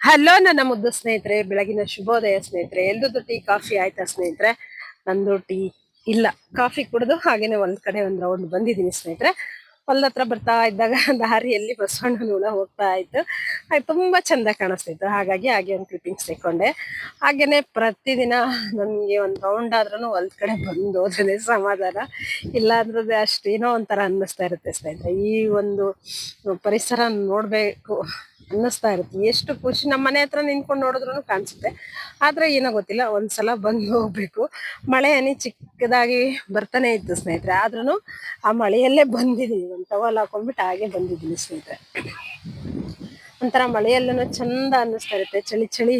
Hello ನನ್ನ ಮುದ್ದು ಸ್ನೇಹಿತರೆ, ಬೆಳಗಿನ ಶುಭೋದಯ ಸ್ನೇಹಿತರೆ. ಎಲ್ರದ್ದು ಟೀ, ಕಾಫಿ ಆಯ್ತಾ ಸ್ನೇಹಿತರೆ? ನಂದು ಟೀ ಇಲ್ಲ. ಕಾಫಿ ಕುಡಿದು ಹಾಗೇನೆ ಒಂದ್ ಕಡೆ ಒಂದ್ ರೌಂಡ್ ಬಂದಿದ್ದೀನಿ ಸ್ನೇಹಿತರೆ. ಹೊಲ್ದ ಬರ್ತಾ ಇದ್ದಾಗ ದಾರಿಯಲ್ಲಿ ಬಸವಣ್ಣನ ಹುಳ ಹೋಗ್ತಾ ಇತ್ತು. ಹಾಗೆ ತುಂಬಾ ಚಂದ ಕಾಣಿಸ್ತಿತ್ತು ಹಾಗಾಗಿ ಹಾಗೆ ಒಂದು ಕ್ಲಿಪ್ಪಿಂಗ್ಸ್ ತೆಕ್ಕೊಂಡೆ. ಹಾಗೇನೆ ಪ್ರತಿದಿನ ನನ್ಗೆ ಒಂದ್ ರೌಂಡ್ ಆದ್ರೂ ಹೊಲದ ಕಡೆ ಬಂದು ಹೋದ್ರೆ ಸಮಾಧಾನ. ಇಲ್ಲ ಅಂದ್ರೆ ಅಷ್ಟೇನೋ ಒಂಥರ ಅನ್ನಿಸ್ತಾ ಇರುತ್ತೆ ಸ್ನೇಹಿತರೆ. ಈ ಒಂದು ಪರಿಸರ ನೋಡ್ಬೇಕು. ಅನ್ನಿಸ್ತಾ ಇರುತ್ತೆ. ಎಷ್ಟು ಖುಷಿ ನಮ್ಮ ಮನೆ ಹತ್ರ ನಿಂತ್ಕೊಂಡು ನೋಡಿದ್ರು ಕಾಣಿಸುತ್ತೆ. ಆದ್ರೆ ಏನೋ ಗೊತ್ತಿಲ್ಲ, ಒಂದ್ಸಲ ಬಂದು ಹೋಗ್ಬೇಕು. ಮಳೆ ಹನಿ ಚಿಕ್ಕದಾಗಿ ಬರ್ತಾನೆ ಇತ್ತು ಸ್ನೇಹಿತರೆ. ಆದ್ರೂ ಆ ಮಳೆಯಲ್ಲೇ ಬಂದಿದ್ದೀನಿ ಒಂದು ಟವಲ್ ಹಾಕೊಂಡ್ಬಿಟ್ಟು ಹಾಗೆ ಬಂದಿದ್ದೀನಿ ಸ್ನೇಹಿತರೆ. ಒಂಥರ ಮಳೆಯಲ್ಲೂ ಚಂದ ಅನ್ನಿಸ್ತಾ ಇರುತ್ತೆ. ಚಳಿ ಚಳಿ,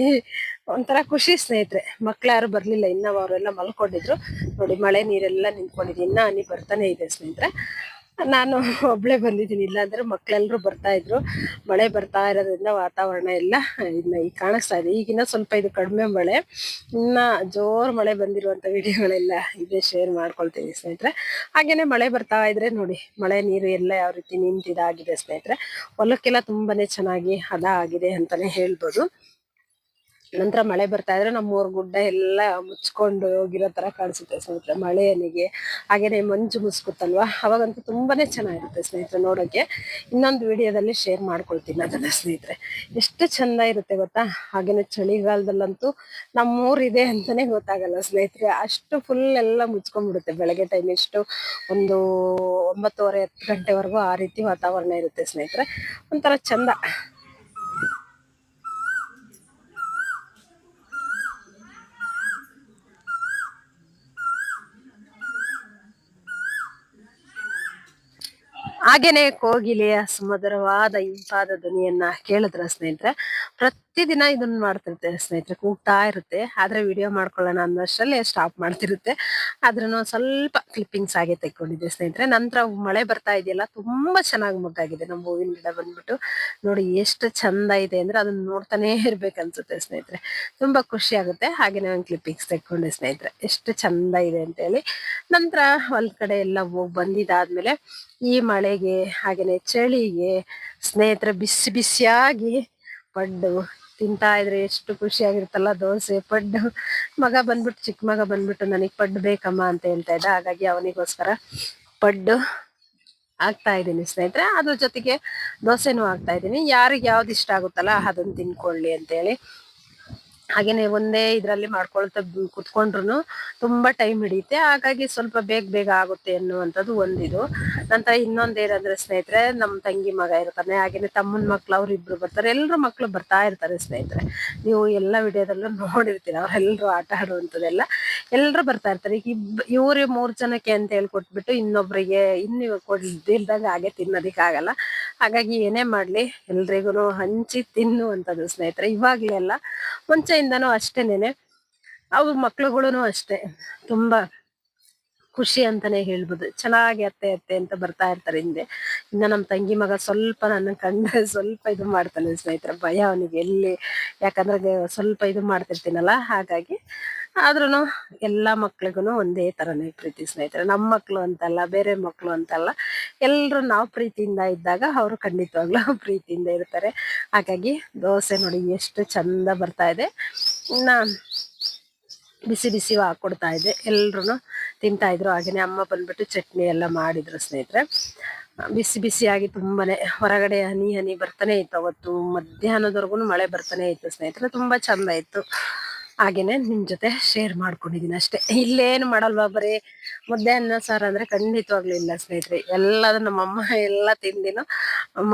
ಒಂಥರ ಖುಷಿ ಸ್ನೇಹಿತರೆ. ಮಕ್ಳು ಯಾರು ಬರಲಿಲ್ಲ. ಇನ್ನೂ ಅವರೆಲ್ಲ ಮಲ್ಕೊಂಡಿದ್ರು. ನೋಡಿ, ಮಳೆ, ನೀರೆಲ್ಲ ನಿಂತ್ಕೊಂಡಿದ್ದೀನಿ ಇನ್ನೂ ಹನಿ ಬರ್ತಾನೆ ಇದೆ ಸ್ನೇಹಿತರೆ. ನಾನು ಒಬ್ಳೆ ಬಂದಿದ್ದೀನಿ. ಇಲ್ಲಾಂದ್ರೆ ಮಕ್ಳೆಲ್ಲರೂ ಬರ್ತಾ ಇದ್ರು. ಮಳೆ ಬರ್ತಾ ಇರೋದ್ರಿಂದ ವಾತಾವರಣ ಎಲ್ಲ ಇನ್ನ ಈಗ ಕಾಣಿಸ್ತಾ ಇದೆ. ಈಗಿನ ಸ್ವಲ್ಪ ಇದು ಕಡಿಮೆ ಮಳೆ. ಇನ್ನ ಜೋರು ಮಳೆ ಬಂದಿರುವಂತ ವಿಡಿಯೋಗಳೆಲ್ಲ ಇದೆ, ಶೇರ್ ಮಾಡ್ಕೊಳ್ತೀನಿ ಸ್ನೇಹಿತರೆ. ಹಾಗೇನೆ ಮಳೆ ಬರ್ತಾ ಇದ್ರೆ ನೋಡಿ, ಮಳೆ ನೀರು ಎಲ್ಲ ಯಾವ ರೀತಿ ನಿಂತಿದಾಗಿದೆ ಸ್ನೇಹಿತರೆ. ಹೊಲಕ್ಕೆಲ್ಲ ತುಂಬಾನೇ ಚೆನ್ನಾಗಿ ಹದ ಆಗಿದೆ ಅಂತಾನೆ ಹೇಳ್ಬೋದು. ನಂತರ ಮಳೆ ಬರ್ತಾ ಇದ್ರೆ ನಮ್ಮೂರ್ ಗುಡ್ಡ ಎಲ್ಲ ಮುಚ್ಕೊಂಡು ಹೋಗಿರೋ ತರ ಕಾಣಿಸುತ್ತೆ ಸ್ನೇಹಿತರೆ ಮಳೆಯನಿಗೆ ಹಾಗೇನೆ ಮಂಜು ಮುಸ್ಕುತ್ತಲ್ವಾ? ಅವಾಗಂತೂ ತುಂಬಾನೇ ಚೆನ್ನಾಗಿರುತ್ತೆ ಸ್ನೇಹಿತರೆ ನೋಡೋಕೆ. ಇನ್ನೊಂದು ವಿಡಿಯೋದಲ್ಲಿ ಶೇರ್ ಮಾಡ್ಕೊಳ್ತೀನಿ ಅದನ್ನ ಸ್ನೇಹಿತರೆ. ಎಷ್ಟು ಚಂದ ಇರುತ್ತೆ ಗೊತ್ತಾ? ಹಾಗೇನೆ ಚಳಿಗಾಲದಲ್ಲಂತೂ ನಮ್ಮೂರಿದೆ ಅಂತಾನೆ ಗೊತ್ತಾಗಲ್ಲ ಸ್ನೇಹಿತರೆ. ಅಷ್ಟು ಫುಲ್ ಎಲ್ಲ ಮುಚ್ಕೊಂಡ್ಬಿಡುತ್ತೆ. ಬೆಳಗ್ಗೆ ಟೈಮ್ ಎಷ್ಟು ಒಂದು ಒಂಬತ್ತುವರೆ ಹತ್ತು ಗಂಟೆವರೆಗೂ ಆ ರೀತಿ ವಾತಾವರಣ ಇರುತ್ತೆ ಸ್ನೇಹಿತರೆ. ಒಂಥರ ಚಂದ. ಹಾಗೇನೆ ಕೋಗಿಲೆಯ ಸುಮಧುರವಾದ ಇಂಪಾದ ಧ್ವನಿಯನ್ನ ಕೇಳಿದ್ರ ಸ್ನೇಹಿತರೆ? ಪ್ರತಿದಿನ ಇದನ್ನ ಮಾಡ್ತಿರುತ್ತೆ ಸ್ನೇಹಿತರೆ, ಕೂಗ್ತಾ ಇರುತ್ತೆ. ಆದ್ರೆ ವಿಡಿಯೋ ಮಾಡ್ಕೊಳ್ಳೋಣ ಅನ್ನೋಷ್ಟರಲ್ಲಿ ಸ್ಟಾಪ್ ಮಾಡ್ತಿರುತ್ತೆ. ಆದ್ರೂ ಸ್ವಲ್ಪ ಕ್ಲಿಪ್ಪಿಂಗ್ಸ್ ಆಗಿ ತೆಕ್ಕೊಂಡಿದ್ದೆ ಸ್ನೇಹಿತರೆ. ನಂತರ ಮಳೆ ಬರ್ತಾ ಇದೆಯಲ್ಲ, ತುಂಬಾ ಚೆನ್ನಾಗಿ ಮುಗ್ಗಾಗಿದೆ ನಮ್ಮ ಹೂವಿನ ಗಿಡ ಬಂದ್ಬಿಟ್ಟು. ನೋಡಿ ಎಷ್ಟು ಚಂದ ಇದೆ ಅಂದ್ರೆ ಅದನ್ನ ನೋಡ್ತಾನೆ ಇರ್ಬೇಕನ್ಸುತ್ತೆ ಸ್ನೇಹಿತರೆ. ತುಂಬಾ ಖುಷಿ ಆಗುತ್ತೆ. ಹಾಗೆ ಒಂದು ಕ್ಲಿಪ್ಪಿಂಗ್ಸ್ ತೆಕ್ಕೊಂಡೆ ಸ್ನೇಹಿತರೆ. ಎಷ್ಟು ಚಂದ ಇದೆ ಅಂತ ಹೇಳಿ. ನಂತರ ಹೊಲ್ ಕಡೆ ಎಲ್ಲ ಹೋಗಿ ಬಂದಿದ್ದಾದ್ಮೇಲೆ ಈ ಮಳೆಗೆ, ಹಾಗೇನೆ ಚಳಿಗೆ ಸ್ನೇಹಿತರೆ ಬಿಸಿ ಬಿಸಿಯಾಗಿ ಪಡ್ಡು ತಿಂತಾ ಇದ್ರೆ ಎಷ್ಟು ಖುಷಿಯಾಗಿರುತ್ತಲ್ಲ ದೋಸೆ, ಪಡ್ಡು. ಮಗ ಬಂದ್ಬಿಟ್ಟು, ಚಿಕ್ಕ ಮಗ ಬಂದ್ಬಿಟ್ಟು ನನಗೆ ಪಡ್ಡು ಬೇಕಮ್ಮ ಅಂತ ಹೇಳ್ತಾ ಇದ್ದ. ಹಾಗಾಗಿ ಅವನಿಗೋಸ್ಕರ ಪಡ್ಡು ಆಗ್ತಾ ಇದ್ದೀನಿ ಸ್ನೇಹಿತರೆ. ಅದ್ರ ಜೊತೆಗೆ ದೋಸೆನೂ ಆಗ್ತಾ ಇದ್ದೀನಿ. ಯಾರಿಗೆ ಯಾವ್ದು ಇಷ್ಟ ಆಗುತ್ತಲ್ಲ ಅದನ್ನ ತಿನ್ಕೊಳ್ಳಿ ಅಂತ ಹೇಳಿ ಹಾಗೇನೆ ಒಂದೇ ಇದ್ರಲ್ಲಿ ಮಾಡ್ಕೊಳ್ತಾ ಕುತ್ಕೊಂಡ್ರು ತುಂಬಾ ಟೈಮ್ ಹಿಡಿಯುತ್ತೆ. ಹಾಗಾಗಿ ಸ್ವಲ್ಪ ಬೇಗ ಬೇಗ ಆಗುತ್ತೆ ಅನ್ನುವಂಥದ್ದು ಒಂದಿದು. ನಂತರ ಇನ್ನೊಂದೇನಂದ್ರೆ ಸ್ನೇಹಿತರೆ ನಮ್ಮ ತಂಗಿ ಮಗ ಇರ್ತಾನೆ, ಹಾಗೇನೆ ತಮ್ಮನ ಮಕ್ಳು ಅವ್ರು ಇಬ್ರು ಬರ್ತಾರೆ ಎಲ್ಲರೂ ಮಕ್ಳು ಬರ್ತಾ ಇರ್ತಾರೆ ಸ್ನೇಹಿತರೆ. ನೀವು ಎಲ್ಲ ವಿಡಿಯೋದಲ್ಲೂ ನೋಡಿರ್ತೀರ, ಅವ್ರೆಲ್ರು ಆಟ ಆಡುವಂಥದ್ದೆಲ್ಲ. ಎಲ್ರು ಬರ್ತಾ ಇರ್ತಾರೆ. ಈಗ ಇಬ್, ಇವ್ರು ಮೂರ್ ಜನಕ್ಕೆ ಅಂತ ಹೇಳ್ಕೊಟ್ಬಿಟ್ಟು ಇನ್ನೊಬ್ರಿಗೆ ಇನ್ನು ಕೊಡ್ದಿಲ್ದಾಗ ಹಾಗೆ ತಿನ್ನೋದಿಕ್ ಆಗಲ್ಲ ಹಾಗಾಗಿ ಏನೇ ಮಾಡ್ಲಿ ಎಲ್ರಿಗೂ ಹಂಚಿ ತಿನ್ನುವಂಥದ್ದು ಸ್ನೇಹಿತರೆ. ಇವಾಗ್ಲೇ ಅಲ್ಲ, ಮುಂಚೆಯಿಂದನೂ ಅಷ್ಟೇನೇನೆ. ಅವು ಮಕ್ಳುಗಳು ಅಷ್ಟೇ. ತುಂಬಾ ಖುಷಿ ಅಂತಾನೆ ಹೇಳ್ಬೋದು. ಚೆನ್ನಾಗಿ ಅತ್ತೆ ಅತ್ತೆ ಅಂತ ಬರ್ತಾ ಇರ್ತಾರೆ ಹಿಂದೆ. ಇನ್ನ ನಮ್ ತಂಗಿ ಮಗ ಸ್ವಲ್ಪ ನನ್ನ ಕಂಡ ಸ್ವಲ್ಪ ಇದು ಮಾಡ್ತಾನೆ ಸ್ನೇಹಿತರೆ. ಭಯ ಅವನಿಗೆ ಎಲ್ಲಿ, ಯಾಕಂದ್ರೆ ಸ್ವಲ್ಪ ಇದು ಮಾಡ್ತಿರ್ತೀನಲ್ಲ. ಹಾಗಾಗಿ ಆದ್ರೂ ಎಲ್ಲ ಮಕ್ಳಿಗೂ ಒಂದೇ ತರನೇ ಪ್ರೀತಿ ಸ್ನೇಹಿತರೆ. ನಮ್ಮ ಮಕ್ಳು ಅಂತಲ್ಲ, ಬೇರೆ ಮಕ್ಕಳು ಅಂತಲ್ಲ ಎಲ್ಲರೂ ನಾವು ಪ್ರೀತಿಯಿಂದ ಇದ್ದಾಗ ಅವರು ಖಂಡಿತವಾಗ್ಲೂ ಪ್ರೀತಿಯಿಂದ ಇರ್ತಾರೆ. ಹಾಗಾಗಿ ದೋಸೆ ನೋಡಿ ಎಷ್ಟು ಚಂದ ಬರ್ತಾ ಇದೆ. ಇನ್ನ ಬಿಸಿ ಬಿಸಿ ಹಾಕೊಡ್ತಾ ಇದೆ. ಎಲ್ರು ತಿಂತಾ ಇದ್ರು. ಹಾಗೇನೆ ಅಮ್ಮ ಬಂದ್ಬಿಟ್ಟು ಚಟ್ನಿ ಎಲ್ಲ ಮಾಡಿದ್ರು ಸ್ನೇಹಿತರೆ. ಬಿಸಿ ಬಿಸಿಯಾಗಿ ತುಂಬಾನೇ ಹೊರಗಡೆ ಹನಿ ಹನಿ ಬರ್ತಾನೆ ಇತ್ತು ಅವತ್ತು. ಮಧ್ಯಾಹ್ನದವರೆಗೂ ಮಳೆ ಬರ್ತಾನೆ ಇತ್ತು ಸ್ನೇಹಿತರೆ. ತುಂಬ ಚಂದ ಇತ್ತು. ಹಾಗೇನೆ ನಿಮ್ ಜೊತೆ ಶೇರ್ ಮಾಡ್ಕೊಂಡಿದೀನಿ ಅಷ್ಟೇ. ಇಲ್ಲೇನು ಮಾಡಲ್ವಾ ಬರೀ ಮುದ್ದೆ ಅನ್ನ ಸಾರು ಅಂದ್ರೆ ಖಂಡಿತವಾಗ್ಲೂ ಇಲ್ಲ ಸ್ನೇಹಿತರೆ. ಎಲ್ಲದೂ ನಮ್ಮಮ್ಮ ಎಲ್ಲ ತಿಂದಿನು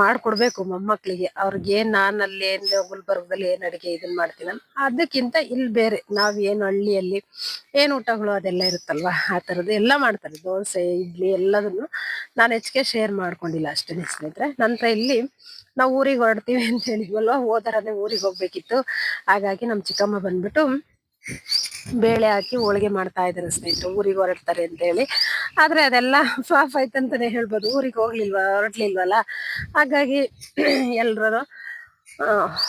ಮಾಡ್ಕೊಡ್ಬೇಕು ಮೊಮ್ಮಕ್ಳಿಗೆ. ಅವ್ರಿಗೆ ನಾನು ಅಲ್ಲಿ ಏನ್ ಗುಲ್ಬರ್ಗದಲ್ಲಿ ಏನು ಅಡಿಗೆ ಇದನ್ ಮಾಡ್ತೀನಿ ಅದಕ್ಕಿಂತ ಇಲ್ಲಿ ಬೇರೆ. ನಾವು ಏನು ಹಳ್ಳಿಯಲ್ಲಿ ಏನು ಊಟಗಳು ಅದೆಲ್ಲ ಇರುತ್ತಲ್ವಾ? ಆ ಥರದ್ದು ಎಲ್ಲ ಮಾಡ್ತಾರೆ. ದೋಸೆ, ಇಡ್ಲಿ ಎಲ್ಲದನ್ನು ನಾನು ಹೆಚ್ಚಿಗೆ ಶೇರ್ ಮಾಡ್ಕೊಂಡಿಲ್ಲ ಅಷ್ಟೇ ಸ್ನೇಹಿತರೆ. ನಂತರ ಇಲ್ಲಿ ನಾವು ಊರಿಗೆ ಹೊರಡ್ತೀವಿ ಅಂತ ಹೇಳಿದ್ವಲ್ವಾ, ಹೋದರನೇ ಊರಿಗೆ ಹೋಗ್ಬೇಕಿತ್ತು. ಹಾಗಾಗಿ ನಮ್ಮ ಚಿಕ್ಕಮ್ಮ ಬಂದ್ಬಿಟ್ಟು ಬೇಳೆ ಹಾಕಿ ಹೋಳಿಗೆ ಮಾಡ್ತಾ ಇದ್ದಾರೆ ಸ್ನೇಹಿತರು, ಊರಿಗೆ ಹೊರಡ್ತಾರೆ ಅಂತ ಹೇಳಿ. ಆದ್ರೆ ಅದೆಲ್ಲ ಫ್ಲಾಫ್ ಆಯ್ತು ಅಂತಾನೆ ಹೇಳ್ಬೋದು, ಊರಿಗೆ ಹೋಗ್ಲಿಲ್ವಾ, ಹೊರಡ್ಲಿಲ್ವಲ್ಲ? ಹಾಗಾಗಿ ಎಲ್ರು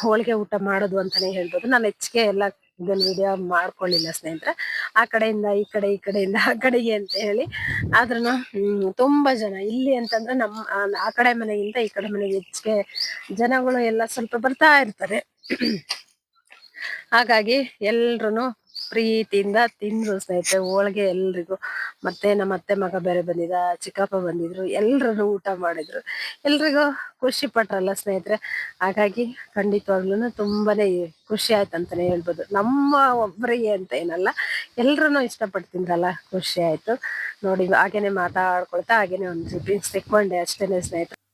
ಹೋಳಿಗೆ ಊಟ ಮಾಡೋದು ಅಂತಾನೆ ಹೇಳ್ಬೋದು. ನಾನು ಹೆಚ್ಚಿಗೆ ಎಲ್ಲ ಇದನ್ನ ವಿಡಿಯೋ ಮಾಡ್ಕೊಳ್ಳಿಲ್ಲ ಸ್ನೇಹಿತರೆ. ಆ ಕಡೆಯಿಂದ, ಈ ಕಡೆ, ಈ ಕಡೆಯಿಂದ, ಆ ಕಡೆಗೆ ಅಂತ ಹೇಳಿ. ಆದ್ರೂ ತುಂಬಾ ಜನ. ಇಲ್ಲಿ ಅಂತಂದ್ರೆ ನಮ್ಮ, ಆ- ಕಡೆ ಮನೆಗಿಂತ ಈ ಕಡೆ ಮನೆಗೆ ಹೆಚ್ಚಿಗೆ ಜನಗಳು ಎಲ್ಲ ಸ್ವಲ್ಪ ಬರ್ತಾ ಇರ್ತಾರೆ. ಹಾಗಾಗಿ ಎಲ್ರು ಪ್ರೀತಿಯಿಂದ ತಿಂದ್ರು ಸ್ನೇಹಿತರೆ, ಹೋಳಿಗೆ ಎಲ್ರಿಗೂ. ಮತ್ತೆ ನಮ್ಮ ಅತ್ತೆ ಮಗ ಬೇರೆ ಬಂದಿದ, ಚಿಕ್ಕಪ್ಪ ಬಂದಿದ್ರು ಎಲ್ರು ಊಟ ಮಾಡಿದ್ರು. ಎಲ್ರಿಗೂ ಖುಷಿ ಪಟ್ರಲ್ಲ ಸ್ನೇಹಿತರೆ. ಹಾಗಾಗಿ ಖಂಡಿತವಾಗ್ಲೂ ತುಂಬಾನೇ ಖುಷಿ ಆಯ್ತು ಅಂತಾನೆ ಹೇಳ್ಬೋದು. ನಮ್ಮ ಒಬ್ಬರಿಗೆ ಅಂತ ಏನಲ್ಲ ಎಲ್ರು ಇಷ್ಟಪಟ್ಟು ತಿಂದ್ರಲ್ಲ, ಖುಷಿ ಆಯ್ತು. ನೋಡಿ, ಹಾಗೇನೆ ಮಾತಾಡ್ಕೊಳ್ತಾ, ಹಾಗೇನೆ ಒಂದು ಸಿಪ್ಪಿಂಗ್ಸ್ ತೆಕ್ಕೊಂಡೆ ಅಷ್ಟೇನೆ ಸ್ನೇಹಿತರೆ.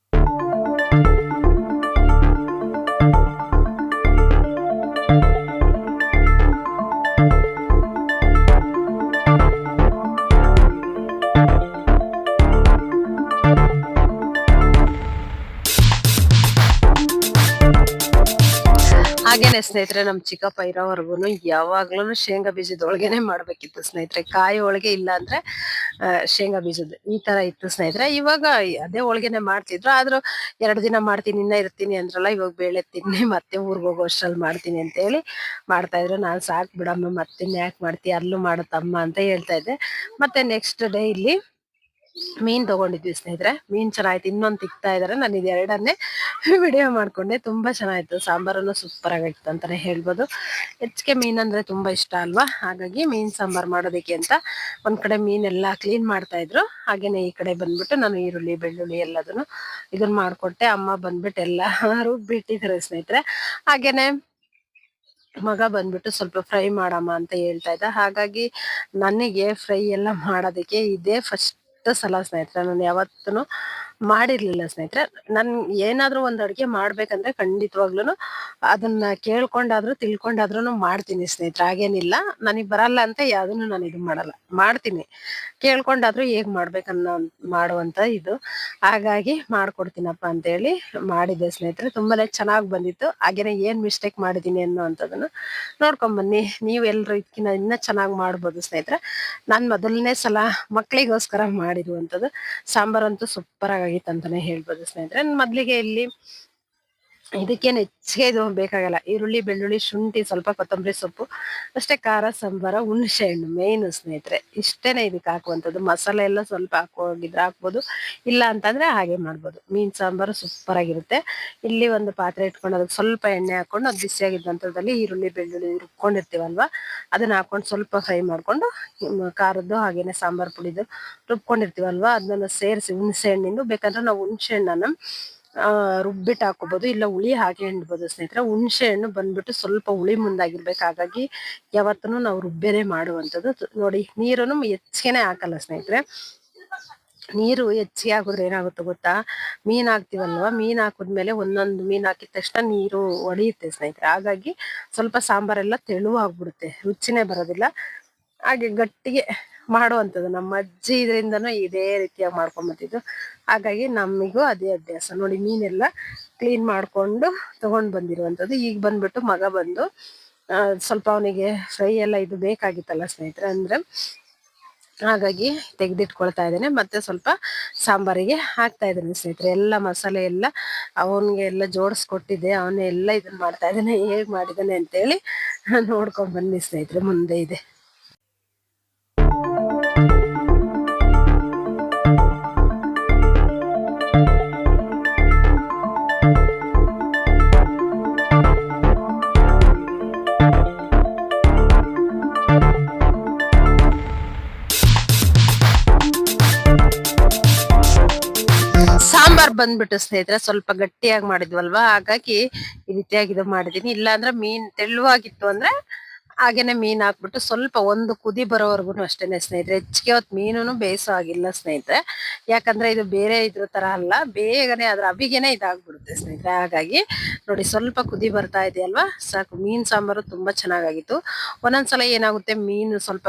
ಹಾಗೇನೆ ಸ್ನೇಹಿತರೆ, ನಮ್ ಚಿಕ್ಕಪ್ಪ ಇರೋವರೆಗೂ ಯಾವಾಗ್ಲೂ ಶೇಂಗಾ ಬೀಜದ ಹೋಳ್ಗೆನೆ ಮಾಡ್ಬೇಕಿತ್ತು ಸ್ನೇಹಿತರೆ. ಕಾಯಿ ಒಳಗೆ ಇಲ್ಲ ಅಂದ್ರೆ ಶೇಂಗಾ ಬೀಜದ ಈ ತರ ಇತ್ತು ಸ್ನೇಹಿತರೆ. ಇವಾಗ ಅದೇ ಹೋಳ್ಗೆನೆ ಮಾಡ್ತಿದ್ರು. ಆದ್ರೂ ಎರಡು ದಿನ ಮಾಡ್ತೀನಿ, ಇನ್ನ ಇರ್ತೀನಿ ಅಂದ್ರಲ್ಲ, ಇವಾಗ ಬೇಳೆ ತಿನ್ನಿ, ಮತ್ತೆ ಊರ್ಗ್ ಹೋಗೋ ಅಷ್ಟ್ರಲ್ಲಿ ಮಾಡ್ತೀನಿ ಅಂತ ಹೇಳಿ ಮಾಡ್ತಾ ಇದ್ರು. ನಾನ್ ಸಾಕ್ ಬಿಡಮ್ಮ, ಮತ್ತೆ ಯಾಕೆ ಮಾಡ್ತೀಯ ಅಲ್ಲೂ ಮಾಡುತ್ತಮ್ಮ ಅಂತ ಹೇಳ್ತಾ ಇದ್ದೆ. ಮತ್ತೆ ನೆಕ್ಸ್ಟ್ ಡೇ ಇಲ್ಲಿ ಮೀನ್ ತಗೊಂಡಿದ್ವಿ ಸ್ನೇಹಿತರೆ. ಮೀನ್ ಚೆನ್ನಾಯ್ತು. ಇನ್ನೊಂದು ತಿಕ್ತಾ ಇದಾರೆ. ನಾನು ಇದು ವಿಡಿಯೋ ಮಾಡ್ಕೊಂಡೆ. ತುಂಬಾ ಚೆನ್ನಾಯ್ತು. ಸಾಂಬಾರನ್ನು ಸೂಪರ್ ಆಗಿತ್ತು ಅಂತಾನೆ ಹೇಳ್ಬೋದು. ಹೆಚ್ಚಿಗೆ ಮೀನ್ ಅಂದ್ರೆ ತುಂಬಾ ಇಷ್ಟ ಅಲ್ವಾ? ಹಾಗಾಗಿ ಮೀನ್ ಸಾಂಬಾರ್ ಮಾಡೋದಕ್ಕೆ ಅಂತ ಒಂದ್ ಕಡೆ ಮೀನೆಲ್ಲ ಕ್ಲೀನ್ ಮಾಡ್ತಾ ಇದ್ರು. ಹಾಗೇನೆ ಈ ಕಡೆ ಬಂದ್ಬಿಟ್ಟು ನಾನು ಈರುಳ್ಳಿ, ಬೆಳ್ಳುಳ್ಳಿ ಎಲ್ಲದನ್ನು ಇದನ್ನ ಮಾಡ್ಕೊಟ್ಟೆ. ಅಮ್ಮ ಬಂದ್ಬಿಟ್ಟು ಎಲ್ಲ ರುಬ್ಬಿಟ್ಟಿದ್ದಾರೆ ಸ್ನೇಹಿತರೆ. ಹಾಗೇನೆ ಮಗ ಬಂದ್ಬಿಟ್ಟು ಸ್ವಲ್ಪ ಫ್ರೈ ಮಾಡಮ್ಮ ಅಂತ ಹೇಳ್ತಾ ಇದ್ದ. ಹಾಗಾಗಿ ನನಗೆ ಫ್ರೈ ಎಲ್ಲ ಮಾಡೋದಕ್ಕೆ ಇದೇ ಫಸ್ಟ್ ಸಲ ಸ್ನೇಹಿತರೆ ನಾನು ಯಾವತ್ತೂ ಮಾಡಿರ್ಲಿಲ್ಲ ಸ್ನೇಹಿತರೆ. ನನ್ ಏನಾದ್ರೂ ಒಂದ್ ಅಡ್ಗೆ ಮಾಡ್ಬೇಕಂದ್ರೆ ಖಂಡಿತವಾಗ್ಲೂ ಅದನ್ನ ಕೇಳ್ಕೊಂಡಾದ್ರೂ ತಿಳ್ಕೊಂಡಾದ್ರೂ ಮಾಡ್ತೀನಿ ಸ್ನೇಹಿತರೆ, ಹಾಗೇನಿಲ್ಲ. ನನಗ್ ಬರಲ್ಲ ಅಂತ ಯಾವ್ದನ್ನು ನಾನು ಇದು ಮಾಡಲ್ಲ. ಮಾಡ್ತೀನಿ. ಕೇಳ್ಕೊಂಡಾದ್ರೂ ಹೇಗ್ ಮಾಡ್ಬೇಕನ್ನೋ ಮಾಡುವಂತ ಇದು. ಹಾಗಾಗಿ ಮಾಡ್ಕೊಡ್ತೀನಪ್ಪ ಅಂತ ಹೇಳಿ ಮಾಡಿದ್ದೆ ಸ್ನೇಹಿತರೆ. ತುಂಬಾನೇ ಚೆನ್ನಾಗ್ ಬಂದಿತ್ತು. ಹಾಗೇನೆ ಏನ್ ಮಿಸ್ಟೇಕ್ ಮಾಡಿದೀನಿ ಅನ್ನೋ ಅಂತದನ್ನ ನೋಡ್ಕೊಂಡ್ ಬನ್ನಿ ನೀವ್ ಎಲ್ರು ಇದಕ್ಕಿನ್ನ ಇನ್ನ ಚೆನ್ನಾಗ್ ಮಾಡ್ಬೋದು ಸ್ನೇಹಿತರೆ. ನಾನ್ ಮೊದಲನೇ ಸಲ ಮಕ್ಳಿಗೋಸ್ಕರ ಮಾಡಿರುವಂತದ್ದು ಸಾಂಬಾರಂತೂ ಸೂಪರ್ ಆಗಿತ್ತು ಅಂತಾನೆ ಹೇಳ್ಬೋದು ಸ್ನೇಹಿತರೆ. ಮೊದ್ಲಿಗೆ ಇಲ್ಲಿ ಇದಕ್ಕೇನು ಹೆಚ್ಚಿಗೆ ಇದು ಬೇಕಾಗಲ್ಲ. ಈರುಳ್ಳಿ, ಬೆಳ್ಳುಳ್ಳಿ, ಶುಂಠಿ, ಸ್ವಲ್ಪ ಕೊತ್ತಂಬರಿ ಸೊಪ್ಪು, ಅಷ್ಟೇ ಖಾರ, ಸಾಂಬಾರ, ಹುಣಸೆ ಹಣ್ಣು ಮೇಯ್ನು ಸ್ನೇಹಿತರೆ. ಇಷ್ಟೇನೆ ಇದಕ್ಕೆ ಹಾಕುವಂಥದ್ದು. ಮಸಾಲೆ ಎಲ್ಲ ಸ್ವಲ್ಪ ಹಾಕೋಗಿದ್ರೆ ಹಾಕ್ಬೋದು. ಇಲ್ಲ ಅಂತಂದ್ರೆ ಹಾಗೆ ಮಾಡ್ಬೋದು. ಮೀನು ಸಾಂಬಾರು ಸೂಪರ್ ಆಗಿರುತ್ತೆ. ಇಲ್ಲಿ ಒಂದು ಪಾತ್ರೆ ಇಟ್ಕೊಂಡು ಅದಕ್ಕೆ ಸ್ವಲ್ಪ ಎಣ್ಣೆ ಹಾಕೊಂಡು ಅದು ಬಿಸಿಯಾಗಿದ್ದಂಥದ್ದಲ್ಲಿ ಈರುಳ್ಳಿ, ಬೆಳ್ಳುಳ್ಳಿ ರುಬ್ಕೊಂಡಿರ್ತೀವಲ್ವಾ? ಅದನ್ನ ಹಾಕೊಂಡು ಸ್ವಲ್ಪ ಫ್ರೈ ಮಾಡ್ಕೊಂಡು ಖಾರದ್ದು ಹಾಗೇನೆ ಸಾಂಬಾರು ಪುಡಿದು ರುಬ್ಕೊಂಡಿರ್ತೀವಲ್ವಾ? ಅದನ್ನ ಸೇರಿಸಿ ಹುಣಸೆ ಹಣ್ಣಿಂದು. ಬೇಕಂದ್ರೆ ನಾವು ಹುಣಸೆ ಹಣ್ಣನ್ನ ರುಬ್ಬಿಟ್ಟು ಹಾಕೋಬಹುದು ಇಲ್ಲ ಹುಳಿ ಹಾಕಿ ಹಿಂಡ್ಬೋದು ಸ್ನೇಹಿತರೆ. ಹುಣಸೆ ಹಣ್ಣು ಬಂದ್ಬಿಟ್ಟು ಸ್ವಲ್ಪ ಹುಳಿ ಮುಂದಾಗಿರ್ಬೇಕು. ಹಾಗಾಗಿ ಯಾವತ್ತೂ ನಾವು ರುಬ್ಬೇನೆ ಮಾಡುವಂಥದ್ದು. ನೋಡಿ ನೀರನ್ನು ಹೆಚ್ಚಿಗೆನೆ ಹಾಕಲ್ಲ ಸ್ನೇಹಿತರೆ. ನೀರು ಹೆಚ್ಚಿಗೆ ಹಾಕಿದ್ರೆ ಏನಾಗುತ್ತೆ ಗೊತ್ತಾ? ಮೀನ್ ಹಾಕ್ತಿವಲ್ವ? ಮೀನ್ ಹಾಕಿದ್ಮೇಲೆ ಒಂದೊಂದು ಮೀನ್ ಹಾಕಿದ ತಕ್ಷಣ ನೀರು ಒಡೆಯುತ್ತೆ ಸ್ನೇಹಿತರೆ. ಹಾಗಾಗಿ ಸ್ವಲ್ಪ ಸಾಂಬಾರೆಲ್ಲ ತೆಳುವಾಗ್ಬಿಡುತ್ತೆ. ರುಚಿನೇ ಬರೋದಿಲ್ಲ. ಹಾಗೆ ಗಟ್ಟಿಗೆ ಮಾಡುವಂಥದ್ದು. ನಮ್ಮ ಅಜ್ಜಿ ಇದರಿಂದನೂ ಇದೇ ರೀತಿಯಾಗಿ ಮಾಡ್ಕೊಂಬತ್ತಿದ್ದು ಹಾಗಾಗಿ ನಮಗೂ ಅದೇ ಅಭ್ಯಾಸ. ನೋಡಿ, ಮೀನೆಲ್ಲ ಕ್ಲೀನ್ ಮಾಡ್ಕೊಂಡು ತಗೊಂಡ್ ಬಂದಿರುವಂಥದ್ದು. ಈಗ ಬಂದ್ಬಿಟ್ಟು ಮಗ ಬಂದು ಸ್ವಲ್ಪ ಅವನಿಗೆ ಫ್ರೈ ಎಲ್ಲ ಇದು ಬೇಕಾಗಿತ್ತಲ್ಲ ಸ್ನೇಹಿತರೆ, ಅಂದ್ರೆ ಹಾಗಾಗಿ ತೆಗೆದಿಟ್ಕೊಳ್ತಾ ಇದ್ದೇನೆ. ಮತ್ತೆ ಸ್ವಲ್ಪ ಸಾಂಬಾರಿಗೆ ಹಾಕ್ತಾ ಇದ್ದೇನೆ ಸ್ನೇಹಿತರೆ. ಎಲ್ಲ ಮಸಾಲೆ ಎಲ್ಲ ಅವನಿಗೆ ಎಲ್ಲ ಜೋಡಿಸ್ಕೊಟ್ಟಿದ್ದೆ. ಅವನೇ ಎಲ್ಲ ಇದನ್ನ ಮಾಡ್ತಾ ಇದ್ದಾನೆ. ಹೇಗೆ ಮಾಡಿದ್ದಾನೆ ಅಂತೇಳಿ ನೋಡ್ಕೊಂಡು ಬನ್ನಿ ಸ್ನೇಹಿತರೆ. ಮುಂದೆ ಇದೆ. ಬಂದ್ಬಿಟ್ಟು ಸ್ನೇಹಿತರೆ, ಸ್ವಲ್ಪ ಗಟ್ಟಿಯಾಗಿ ಮಾಡಿದ್ವಲ್ವಾ? ಹಾಗಾಗಿ ಈ ರೀತಿಯಾಗಿ ಇದು ಮಾಡಿದೀನಿ. ಇಲ್ಲಾಂದ್ರೆ ಮೀನ್ ತೆಳುವಾಗಿತ್ತು ಅಂದ್ರೆ ಹಾಗೇನೆ ಮೀನ್ ಹಾಕ್ಬಿಟ್ಟು ಸ್ವಲ್ಪ ಒಂದು ಕುದಿ ಬರೋವರೆಗೂ ಅಷ್ಟೇನೆ ಸ್ನೇಹಿತರೆ. ಹೆಚ್ಚಿಗೆ ಹೊತ್ತು ಮೀನು ಬೇಯಿಸೋ ಆಗಿಲ್ಲ ಸ್ನೇಹಿತರೆ. ಯಾಕಂದ್ರೆ ಇದು ಬೇರೆ ಇದ್ರ ತರ ಅಲ್ಲ, ಬೇಗನೆ ಅದ್ರ ಅಬಿಗೆನೆ ಇದಾಗ್ಬಿಡುತ್ತೆ ಸ್ನೇಹಿತರೆ. ಹಾಗಾಗಿ ನೋಡಿ, ಸ್ವಲ್ಪ ಕುದಿ ಬರ್ತಾ ಇದೆ ಅಲ್ವಾ ಸಾಕು, ಮೀನ್ ಸಾಂಬಾರು ತುಂಬಾ ಚೆನ್ನಾಗಾಗಿತ್ತು. ಒಂದೊಂದ್ಸಲ ಏನಾಗುತ್ತೆ, ಮೀನು ಸ್ವಲ್ಪ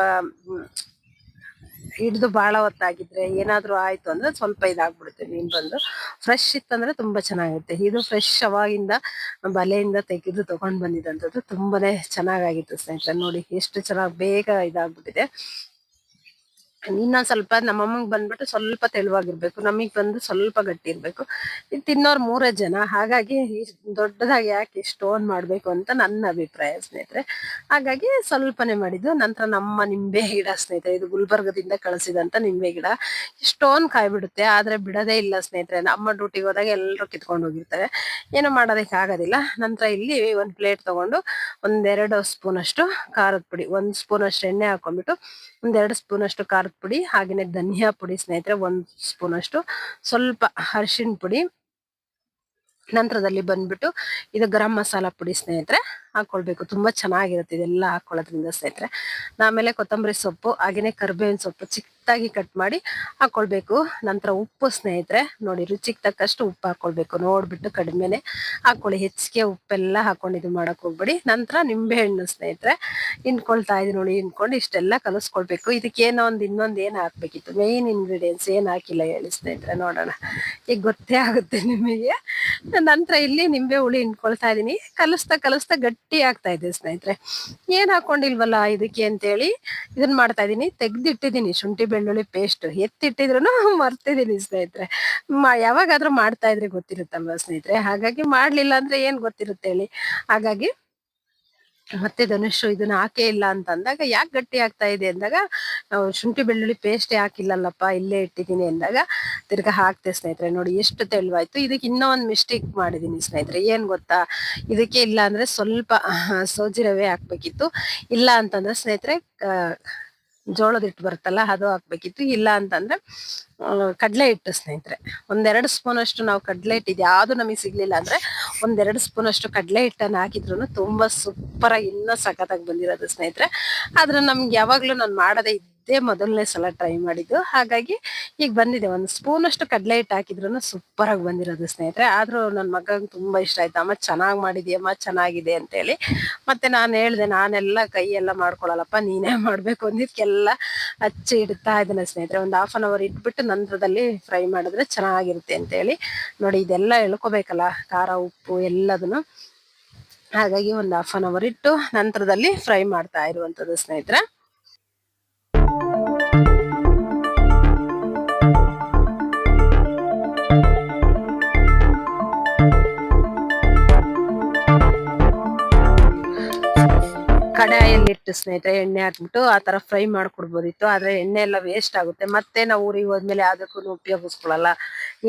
ಹಿಡ್ದು ಬಹಳ ಹೊತ್ತಾಗಿದ್ರೆ ಏನಾದ್ರೂ ಆಯ್ತು ಅಂದ್ರೆ ಸ್ವಲ್ಪ ಇದಾಗ್ಬಿಡುತ್ತೆ, ಮೀನ್ ಬಂದು. ಫ್ರೆಶ್ ಇತ್ತಂದ್ರೆ ತುಂಬಾ ಚೆನ್ನಾಗಿರುತ್ತೆ. ಇದು ಫ್ರೆಶ್ ಅವಾಗಿಂದ ಬಲೆಯಿಂದ ತೆಗೆದು ತಗೊಂಡ್ ಬಂದಿದಂಥದ್ದು ತುಂಬಾನೇ ಚೆನ್ನಾಗಾಗಿತ್ತು ಸ್ನೇಹಿತರೆ. ನೋಡಿ ಎಷ್ಟು ಚೆನ್ನಾಗಿ ಬೇಗ ಇದಾಗ್ಬಿಟ್ಟಿದೆ. ಇನ್ನೊಂದ್ ಸ್ವಲ್ಪ ನಮ್ಮಮ್ಮಂಗ್ ಬಂದ್ಬಿಟ್ಟು ಸ್ವಲ್ಪ ತೆಳುವಾಗಿರ್ಬೇಕು, ನಮಗ್ ಬಂದು ಸ್ವಲ್ಪ ಗಟ್ಟಿ ಇರ್ಬೇಕು ಇದು ತಿನ್ನೋರ್ ಮೂರೇ ಜನ, ಹಾಗಾಗಿ ದೊಡ್ಡದಾಗಿ ಯಾಕೆ ಸ್ಟೋನ್ ಮಾಡ್ಬೇಕು ಅಂತ ನನ್ನ ಅಭಿಪ್ರಾಯ ಸ್ನೇಹಿತರೆ. ಹಾಗಾಗಿ ಸ್ವಲ್ಪನೇ ಮಾಡಿದ್ದು, ನಂತರ ನಮ್ಮ ನಿಂಬೆ ಗಿಡ ಸ್ನೇಹಿತರೆ, ಇದು ಗುಲ್ಬರ್ಗದಿಂದ ಕಳಿಸಿದಂತ ನಿಂಬೆ ಗಿಡ. ಸ್ಟೋನ್ ಕಾಯ್ಬಿಡುತ್ತೆ, ಆದ್ರೆ ಬಿಡದೇ ಇಲ್ಲ ಸ್ನೇಹಿತರೆ. ನಮ್ಮ ಡ್ಯೂಟಿಗೆ ಹೋದಾಗ ಎಲ್ಲರೂ ಕಿತ್ಕೊಂಡು ಹೋಗಿರ್ತಾರೆ. ಏನು ಮಾಡೋದಕ್ಕೆ ಆಗೋದಿಲ್ಲ. ನಂತರ ಇಲ್ಲಿ ಒಂದ್ ಪ್ಲೇಟ್ ತಗೊಂಡು ಒಂದೆರಡು ಸ್ಪೂನ್ ಅಷ್ಟು ಖಾರದ ಪುಡಿ, ಒಂದ್ ಸ್ಪೂನ್ ಅಷ್ಟು ಎಣ್ಣೆ ಹಾಕೊಂಡ್ಬಿಟ್ಟು ಒಂದೆರಡು ಸ್ಪೂನ್ ಅಷ್ಟು ಖಾರದ ಪುಡಿ ಹಾಗೇನೆ ಧನಿಯಾ ಪುಡಿ ಸ್ನೇಹಿತರೆ ಒಂದ್ ಸ್ಪೂನ್ ಅಷ್ಟು. ಸ್ವಲ್ಪ ಅರ್ಶಿನ್ ಪುಡಿ ನಂತರದಲ್ಲಿ ಬಂದ್ಬಿಟ್ಟು ಇದು ಗರಂ ಮಸಾಲ ಪುಡಿ ಸ್ನೇಹಿತರೆ ಹಾಕೊಳ್ಬೇಕು. ತುಂಬಾ ಚೆನ್ನಾಗಿರುತ್ತೆ ಇದೆಲ್ಲ ಹಾಕೊಳ್ಳೋದ್ರಿಂದ ಸ್ನೇಹಿತರೆ. ಆಮೇಲೆ ಕೊತ್ತಂಬರಿ ಸೊಪ್ಪು, ಹಾಗೇನೆ ಕರ್ಬೇವಿನ ಸೊಪ್ಪು ಚಿಕ್ಕದಾಗಿ ಕಟ್ ಮಾಡಿ ಹಾಕೊಳ್ಬೇಕು. ನಂತರ ಉಪ್ಪು ಸ್ನೇಹಿತರೆ, ನೋಡಿ ರುಚಿಗೆ ತಕ್ಕಷ್ಟು ಉಪ್ಪು ಹಾಕ್ಕೊಳ್ಬೇಕು ನೋಡ್ಬಿಟ್ಟು ಕಡಿಮೆನೆ ಹಾಕೊಳ್ಳಿ. ಹೆಚ್ಚಿಗೆ ಉಪ್ಪೆಲ್ಲ ಹಾಕ್ಕೊಂಡು ಇದು ಮಾಡಕ್ ಹೋಗ್ಬೇಡಿ. ನಂತರ ನಿಂಬೆ ಹಣ್ಣು ಸ್ನೇಹಿತರೆ ಇನ್ಕೊಳ್ತಾ ಇದ್ದೀನಿ ನೋಡಿ ಇನ್ಕೊಂಡು ಇಷ್ಟೆಲ್ಲ ಕಲಿಸ್ಕೊಳ್ಬೇಕು. ಇದಕ್ಕೇನೋ ಒಂದು ಇನ್ನೊಂದು ಏನು ಹಾಕ್ಬೇಕಿತ್ತು? ಮೇಯ್ನ್ ಇಂಗ್ರೀಡಿಯೆಂಟ್ಸ್ ಏನು ಹಾಕಿಲ್ಲ ಹೇಳಿ ಸ್ನೇಹಿತರೆ, ನೋಡೋಣ. ಈಗ ಗೊತ್ತೇ ಆಗುತ್ತೆ ನಿಮಗೆ. ನಂತರ ಇಲ್ಲಿ ನಿಂಬೆ ಹುಳಿ ಇನ್ಕೊಳ್ತಾ ಇದ್ದೀನಿ. ಕಲಿಸ್ತಾ ಕಲಿಸ್ತಾ ಗಟ್ಟಿ ಆಗ್ತಾ ಇದೆ ಸ್ನೇಹಿತರೆ. ಏನು ಹಾಕ್ಕೊಂಡಿಲ್ವಲ್ಲ ಇದಕ್ಕೆ ಅಂತೇಳಿ ಇದನ್ನ ಮಾಡ್ತಾ ಇದ್ದೀನಿ. ತೆಗ್ದಿಟ್ಟಿದ್ದೀನಿ ಶುಂಠಿ ಬೆಳ್ಳುಳ್ಳಿ ಪೇಸ್ಟ್ ಎತ್ತಿಟ್ಟಿದ್ರು ಮರ್ತಿದೀನಿ ಸ್ನೇಹಿತರೆ. ಯಾವಾಗಾದ್ರೂ ಮಾಡ್ತಾ ಇದ್ರೆ ಗೊತ್ತಿರುತ್ತಲ್ವಾ ಸ್ನೇಹಿತರೆ? ಹಾಗಾಗಿ ಮಾಡ್ಲಿಲ್ಲ ಅಂದ್ರೆ ಏನ್ ಗೊತ್ತಿರುತ್ತೆ ಹೇಳಿ? ಹಾಗಾಗಿ ಮತ್ತೆ ಧನುಷ್ ಇದನ್ನ ಹಾಕೇ ಇಲ್ಲ ಅಂತ ಅಂದಾಗ ಯಾಕೆ ಗಟ್ಟಿ ಆಗ್ತಾ ಇದೆ ಅಂದಾಗ ಶುಂಠಿ ಬೆಳ್ಳುಳ್ಳಿ ಪೇಸ್ಟ್ ಹಾಕಿಲ್ಲಲ್ಲಪ್ಪ, ಇಲ್ಲೇ ಇಟ್ಟಿದ್ದೀನಿ ಅಂದಾಗ ತಿರ್ಗಾ ಹಾಕ್ತೆ ಸ್ನೇಹಿತರೆ. ನೋಡಿ ಎಷ್ಟು ತೆಳುವಾಯ್ತು. ಇದಕ್ಕೆ ಇನ್ನೊಂದು ಮಿಸ್ಟೇಕ್ ಮಾಡಿದ್ದೀನಿ ಸ್ನೇಹಿತರೆ. ಏನು ಗೊತ್ತಾ? ಇದಕ್ಕೆ ಇಲ್ಲ ಅಂದ್ರೆ ಸ್ವಲ್ಪ ಸೋಜಿರವೇ ಹಾಕ್ಬೇಕಿತ್ತು. ಇಲ್ಲ ಅಂತಂದ್ರೆ ಸ್ನೇಹಿತರೆ ಜೋಳದ ಹಿಟ್ಟು ಬರುತ್ತಲ್ಲ, ಅದು ಹಾಕ್ಬೇಕಿತ್ತು. ಇಲ್ಲ ಅಂತಂದ್ರೆ ಕಡಲೆ ಹಿಟ್ಟು ಸ್ನೇಹಿತರೆ. ಒಂದೆರಡು ಸ್ಪೂನ್ ಅಷ್ಟು ನಾವು ಕಡಲೆ ಹಿಟ್ಟು ಇದು ಯಾವ್ದು ನಮಗೆ ಸಿಗ್ಲಿಲ್ಲ ಅಂದ್ರೆ, ಒಂದೆರಡು ಸ್ಪೂನ್ ಅಷ್ಟು ಕಡಲೆ ಹಿಟ್ಟನ್ನು ಹಾಕಿದ್ರು ತುಂಬಾ ಸೂಪರ್ ಆಗಿ ಇನ್ನೂ ಸಖತ್ತಾಗಿ ಬಂದಿರೋದು ಸ್ನೇಹಿತರೆ. ಆದ್ರೆ ನಮ್ಗೆ ಯಾವಾಗ್ಲೂ ನಾನು ಮಾಡದೇ ಇದ್ದೇ ಮೊದಲನೇ ಸಲ ಟ್ರೈ ಮಾಡಿದ್ದು. ಹಾಗಾಗಿ ಈಗ ಬಂದಿದೆ. ಒಂದು ಸ್ಪೂನ್ ಅಷ್ಟು ಕಡಲೆ ಹಿಟ್ಟು ಹಾಕಿದ್ರು ಸೂಪರ್ ಆಗಿ ಬಂದಿರೋದು ಸ್ನೇಹಿತರೆ. ಆದ್ರೂ ನನ್ನ ಮಗಂಗೆ ತುಂಬಾ ಇಷ್ಟ ಆಯ್ತು. ಅಮ್ಮ, ಚೆನ್ನಾಗಿ ಮಾಡಿದ್ಯಮ್ಮ ಚೆನ್ನಾಗಿದೆ ಅಂತೇಳಿ. ಮತ್ತೆ ನಾನು ಹೇಳ್ದೆ, ನಾನೆಲ್ಲ ಕೈ ಎಲ್ಲ ಮಾಡ್ಕೊಳಲ್ಲಪ್ಪ, ನೀನೇ ಮಾಡ್ಬೇಕು ಅಂದಿದ್ಕೆಲ್ಲ ಹಚ್ಚಿ ಇಡ್ತಾ ಇದ್ದೇನೆ ಸ್ನೇಹಿತರೆ. ಒಂದು ಹಾಫ್ ಅನ್ ಅವರ್ ಇಟ್ಬಿಟ್ಟು ನಂತರದಲ್ಲಿ ಫ್ರೈ ಮಾಡಿದ್ರೆ ಚೆನ್ನಾಗಿರುತ್ತೆ ಅಂತೇಳಿ. ನೋಡಿ, ಇದೆಲ್ಲ ಎಳ್ಕೊಬೇಕಲ್ಲ. ಖಾರ, ಉಪ್ಪು ಎಲ್ಲದನ್ನು. ಹಾಗಾಗಿ ಒಂದು ಹಾಫ್ ಅನ್ ಅವರ್ ಇಟ್ಟು ನಂತರದಲ್ಲಿ ಫ್ರೈ ಮಾಡ್ತಾ ಇರುವಂಥದ್ದು ಸ್ನೇಹಿತರೆ. ಕಡಾಯಲ್ಲಿ ಇಟ್ಟು ಸ್ನೇಹಿತರೆ, ಎಣ್ಣೆ ಹಾಕ್ಬಿಟ್ಟು ಆ ತರ ಫ್ರೈ ಮಾಡ್ಕೊಡ್ಬೋದಿತ್ತು. ಆದ್ರೆ ಎಣ್ಣೆ ಎಲ್ಲ ವೇಸ್ಟ್ ಆಗುತ್ತೆ. ಮತ್ತೆ ನಾವು ಊರಿಗೆ ಹೋದ್ಮೇಲೆ ಅದಕ್ಕೂ ಉಪಯೋಗಿಸ್ಕೊಳಲ್ಲ.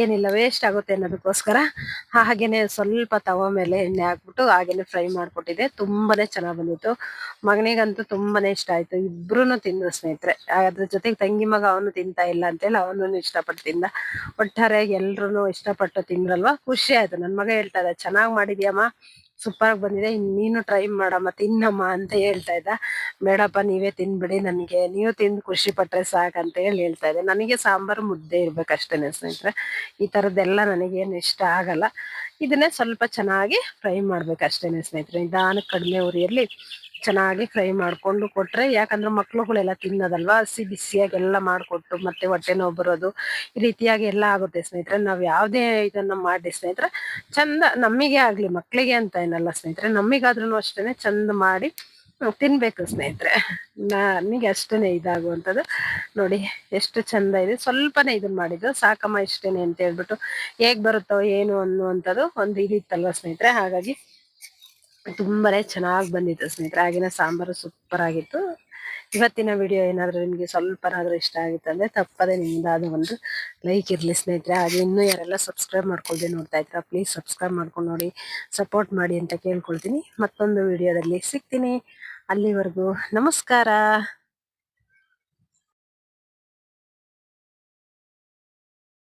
ಏನಿಲ್ಲ ವೇಸ್ಟ್ ಆಗುತ್ತೆ ಅನ್ನೋದಕ್ಕೋಸ್ಕರ ಹಾಗೇನೆ ಸ್ವಲ್ಪ ತವ ಮೇಲೆ ಎಣ್ಣೆ ಹಾಕ್ಬಿಟ್ಟು ಹಾಗೇನೆ ಫ್ರೈ ಮಾಡ್ಕೊಟ್ಟಿದ್ದೆ. ತುಂಬಾನೇ ಚೆನ್ನಾಗ್ ಬಂದಿತ್ತು. ಮಗನಿಗಂತೂ ತುಂಬಾನೇ ಇಷ್ಟ ಆಯ್ತು. ಇಬ್ರು ತಿಂದ್ರು ಸ್ನೇಹಿತರೆ. ಅದ್ರ ಜೊತೆಗೆ ತಂಗಿ ಮಗ ಅವನು ತಿಂತಾ ಇಲ್ಲ ಅಂತೇಳಿ ಅವನು ಇಷ್ಟಪಟ್ಟು ತಿಂದ ಒಟ್ಟಾರೆ ಎಲ್ರು ಇಷ್ಟಪಟ್ಟು ತಿಂದ್ರಲ್ವಾ? ಖುಷಿ ಆಯ್ತು. ನನ್ ಮಗ ಹೇಳ್ತಾ ಇದ್ದ ಚೆನ್ನಾಗ್ ಮಾಡಿದ್ಯಮ್ಮ. ಸೂಪರ್ ಆಗಿ ಬಂದಿದೆ ನೀನು ಟ್ರೈ ಮಾಡಮ್ಮ ತಿನ್ನಮ್ಮ ಅಂತ ಹೇಳ್ತಾ ಇದ್ದ. ಬೇಡಪ್ಪ, ನೀವೇ ತಿನ್ಬಿಡಿ ನನಗೆ. ನೀವು ತಿಂದು ಖುಷಿ ಪಟ್ರೆ ಸಾಕಂತ ಹೇಳಿ ಹೇಳ್ತಾ ಇದ್ದೆ. ನನಗೆ ಸಾಂಬಾರು ಮುದ್ದೆ ಇರ್ಬೇಕಷ್ಟೇ ಸ್ನೇಹಿತರೆ. ಈ ಥರದ್ದೆಲ್ಲ ನನಗೇನು ಇಷ್ಟ ಆಗಲ್ಲ. ಇದನ್ನೇ ಸ್ವಲ್ಪ ಚೆನ್ನಾಗಿ ಫ್ರೈ ಮಾಡಬೇಕಷ್ಟೇ ಸ್ನೇಹಿತರೆ. ನಿಧಾನಕ್ಕೆ ಕಡಿಮೆ ಉರಿಯಲ್ಲಿ ಚೆನ್ನಾಗಿ ಫ್ರೈ ಮಾಡ್ಕೊಂಡು ಕೊಟ್ರೆ, ಯಾಕಂದ್ರೆ ಮಕ್ಳುಗಳೆಲ್ಲ ತಿನ್ನೋದಲ್ವಾ, ಹಸಿ ಬಿಸಿಯಾಗಿ ಎಲ್ಲ ಮಾಡ್ಕೊಟ್ಟು ಮತ್ತೆ ಹೊಟ್ಟೆ ನೋವು ಬರೋದು, ಈ ರೀತಿಯಾಗಿ ಎಲ್ಲ ಆಗುತ್ತೆ ಸ್ನೇಹಿತರೆ. ನಾವು ಯಾವುದೇ ಇದನ್ನ ಮಾಡಿ ಸ್ನೇಹಿತರೆ, ಚಂದ ನಮಗೆ ಆಗಲಿ ಮಕ್ಕಳಿಗೆ ಅಂತ ಏನಲ್ಲ ಸ್ನೇಹಿತರೆ ನಮಿಗಾದ್ರೂ ಅಷ್ಟೇನೆ ಚಂದ ಮಾಡಿ ತಿನ್ಬೇಕು ಸ್ನೇಹಿತರೆ. ನನಗೆ ಅಷ್ಟೇ ಇದಾಗುವಂಥದ್ದು. ನೋಡಿ, ಎಷ್ಟು ಚಂದ ಇದೆ. ಸ್ವಲ್ಪನೇ ಇದನ್ನ ಮಾಡಿದ್ದು. ಸಾಕಮ್ಮ ಇಷ್ಟೇನೆ ಅಂತ ಹೇಳ್ಬಿಟ್ಟು ಹೇಗ್ ಬರುತ್ತೋ, ಏನು ಅನ್ನುವಂಥದ್ದು ಒಂದು ಇದಿತ್ತಲ್ವ ಸ್ನೇಹಿತರೆ? ಹಾಗಾಗಿ ತುಂಬಾನೇ ಚೆನ್ನಾಗಿ ಬಂದಿತ್ತು ಸ್ನೇಹಿತರೆ. ಆಗಿನ ಸಾಂಬಾರು ಸೂಪರ್ ಆಗಿತ್ತು. ಇವತ್ತಿನ ವಿಡಿಯೋ ಏನಾದರೂ ನಿಮಗೆ ಸ್ವಲ್ಪನಾದರೂ ಇಷ್ಟ ಆಗಿತ್ತು ಅಂದ್ರೆ ನಿಮ್ಮಿಂದ ನಿಮ್ದಾದ ಒಂದು ಲೈಕ್ ಇರಲಿ ಸ್ನೇಹಿತರೆ. ಹಾಗೆ ಇನ್ನೂ ಯಾರೆಲ್ಲ ಸಬ್ಸ್ಕ್ರೈಬ್ ಮಾಡ್ಕೊಳ್ದೆ ನೋಡ್ತಾ ಇದ್ರೆ ಪ್ಲೀಸ್ ಸಬ್ಸ್ಕ್ರೈಬ್ ಮಾಡ್ಕೊಂಡು ನೋಡಿ ಸಪೋರ್ಟ್ ಮಾಡಿ ಅಂತ ಕೇಳ್ಕೊಳ್ತೀನಿ. ಮತ್ತೊಂದು ವಿಡಿಯೋದಲ್ಲಿ ಸಿಗ್ತೀನಿ. ಅಲ್ಲಿವರೆಗೂ ನಮಸ್ಕಾರ.